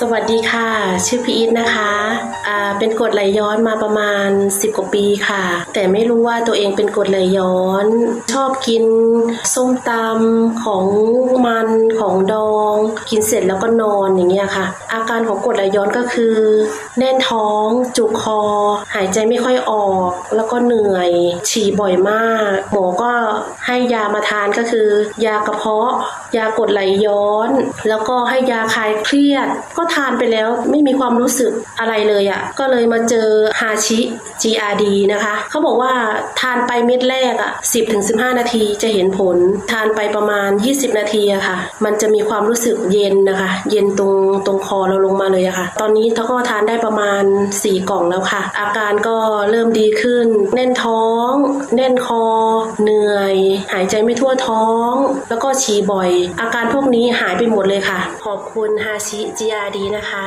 สวัสดีค่ะ ชื่อพีอีทนะคะอ่าเป็นกรดไหลย้อนมาประมาณ 10 กว่าปีค่ะ แต่ไม่รู้ว่าตัวเองเป็นกรดไหลย้อน ชอบกินส้มตำของมันของดอง กินเสร็จแล้วก็นอนอย่างเงี้ยค่ะ อาการของกรดไหลย้อนก็คือ แน่นท้อง จุกคอ หายใจไม่ค่อยออก แล้วก็เหนื่อย ฉี่บ่อยมาก หมอก็ ให้ยามาทานก็คือ ยากระเพาะ ยากดไหลย้อน แล้วก็ให้ยาคลายเครียด ก็ทานไปแล้วไม่มีความรู้สึกอะไรเลยอะ่ะก็เลยมาเจอฮาชิ GRD นะคะเขาบอกว่าทานไปเม็ดแรกอะ่ะ 10-15 นาทีจะเห็นผล ทานไปประมาณ 20 นาทีอะค่ะ มันจะมีความรู้สึกเย็นนะคะ เย็นตรงตรงคอเราลงมาเลยอะค่ะ ตอนนี้เขาก็ทานได้ประมาณ 4 กล่องแล้วค่ะ อาการก็เริ่มดีขึ้น แน่นท้อง แน่นคอ เหนื่อยหายใจไม่ทั่วท้อง แล้วก็ฉี่บ่อย อาการพวกนี้หายไปหมดเลยค่ะ ขอบคุณฮาชิจีอาดีนะคะ